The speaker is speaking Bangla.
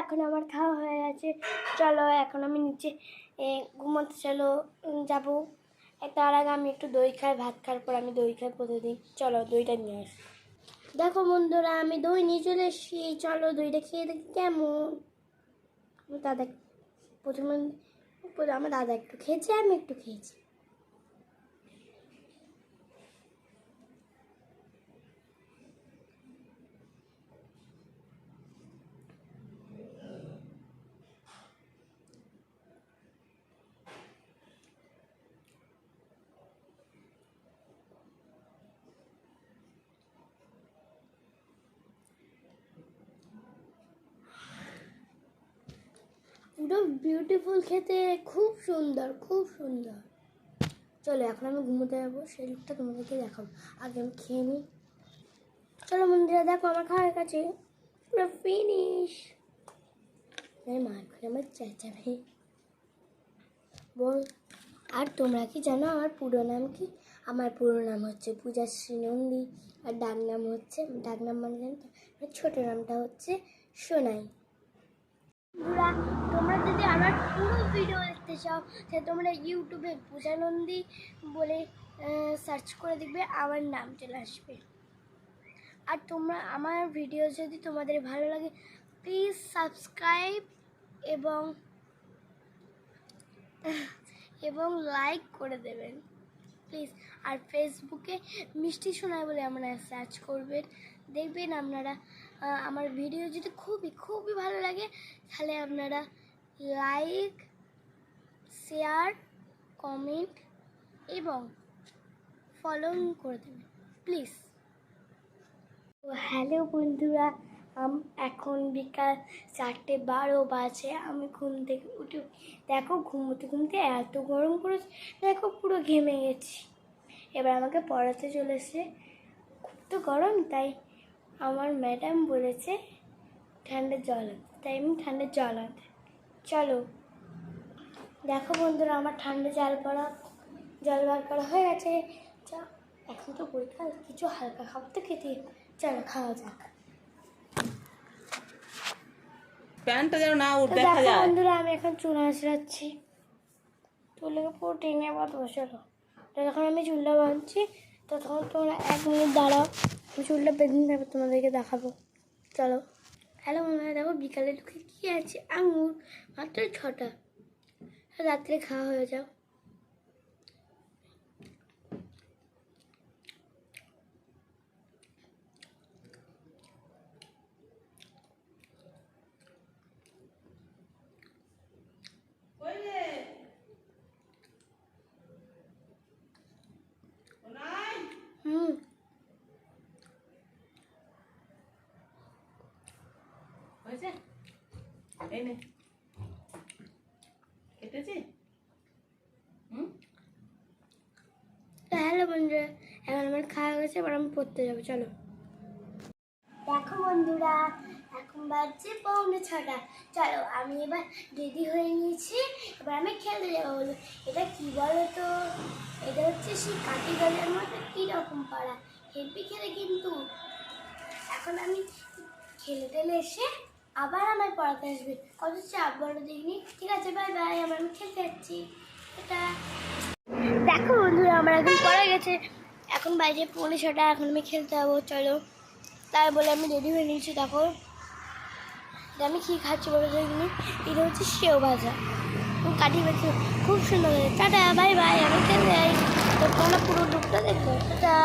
এখন আমার খাওয়া হয়ে গেছে। চলো, এখন আমি নিচে ঘুমোতে চলো যাব। তার আগে আমি একটু দই খাই, ভাত খাওয়ার পর আমি দই খাই প্রতিদিন। চলো, দইটা নিয়ে আসি। দেখো বন্ধুরা, আমি দই নিয়ে চলে এসেছি। চলো, দইটা খেয়ে দেখি কেমন। দাদা প্রথমে আমার দাদা একটু খেয়েছে, আমি একটু খেয়েছি। পুরো বিউটিফুল খেতে খুব সুন্দর খুব সুন্দর। চলো, এখন আমি ঘুমোতে যাব, সেই লুকটা তোমাদেরকে দেখাবো। আগে আমি খেয়ে নিই। চলো মন্দিরে দেখো আমার খাওয়ার কাছে পুরো ফিনিশ মা, এখন আমার চেঁচাবে বল, আর তোমরা কি জানো আমার পুরো নাম কি? আমার পুরো নাম হচ্ছে পূজাশ্রী নন্দী আর ডাক নাম হচ্ছে ডাক নাম মানে ছোটো নামটা হচ্ছে সোনাই। বন্ধুরা, তোমরা যদি আমার পুরো ভিডিও দেখতে চাও তাহলে তোমরা ইউটিউবে পূজানন্দী বলে সার্চ করে দেখবে, আমার নাম চলে আসবে। আর তোমরা আমার ভিডিও যদি তোমাদের ভালো লাগে প্লিজ সাবস্ক্রাইব এবং এবং লাইক করে দেবেন। প্লিজ, আর ফেসবুকে মিষ্টি শোনায় বলে আপনারা সার্চ করবেন। দেখবেন আপনারা আমার ভিডিও যদি খুবই খুবই ভালো লাগে, তাহলে আপনারা লাইক শেয়ার কমেন্ট এবং ফলোইং করে দেবেন। প্লিজ হ্যালো বন্ধুরা এখন বিকাল চারটে বারো বাজে, আমি ঘুম থেকে উঠে, দেখো ঘুমোতে ঘুমতে এত গরম করেছে দেখো পুরো ঘেমে গেছি। এবার আমাকে পড়াতে চলেছে খুব তো গরম তাই আমার ম্যাডাম বলেছে ঠান্ডা জল তাই আমি ঠান্ডা জল আনতে। চলো, দেখো বন্ধুরা আমার ঠান্ডা জল পড়া, জল বার করা হয়ে গেছে। এখন তো বৈকাল কিছু হালকা খাবার তো খেতে, চলো খাওয়া যাক। প্যান্টটা যেন না উঠ দেখা যায়। বন্ধুরা আমি এখন চুলা আঁচড়াচ্ছি। চুলে পুরো টেনে বসালো। তো যখন আমি চুলটা বাঁধছি তখন তোমরা এক মিনিট দাঁড়াও। আমি চুলটা বেঁধে তারপর তোমাদেরকে দেখাবো। চলো। হ্যালো বন্ধুরা দেখো বিকালে লুকে কী আছে? আঙুর। মাত্র ছটা। রাত্রে খাওয়া হয়ে যাও এই হ্যালো বন্ধুরা, এখন আমার খাওয়া গেছে, এবার আমি পড়তে যাব, চলো। দেখো বন্ধুরা, এখন বাজছে পৌনে ছটা। চলো, আমি এবার রেডি হয়ে নিয়েছি, এবার আমি খেলতে যাব বলো এটা কি বলো তো এটা হচ্ছে সেই কাটি গলের মতো কীরকম পাড়া। হেভি খেলে কিন্তু। এখন আমি খেলে টেলে এসে আবার আমার পড়াতে আসবে। কত চাপ দেখিনি ঠিক আছে বাই বাই আবার আমি খেলতে যাচ্ছি। এটা দেখো বন্ধুরা, আমার এখন পড়ে গেছে। এখন বাইরে পৌনে ছটা, এখন আমি খেলতে যাব, চলো। তাই বলে আমি রেডি হয়ে নিয়েছি, দেখো। আমি কী খাচ্ছি বলে দেখিনি এটা হচ্ছে সেও ভাজা। কাটি বাচ্চা খুব সুন্দর টাটা বাই বাই আমি খেলতে যাই। তো তোমরা পুরো লুকটা দেখো। টাটা।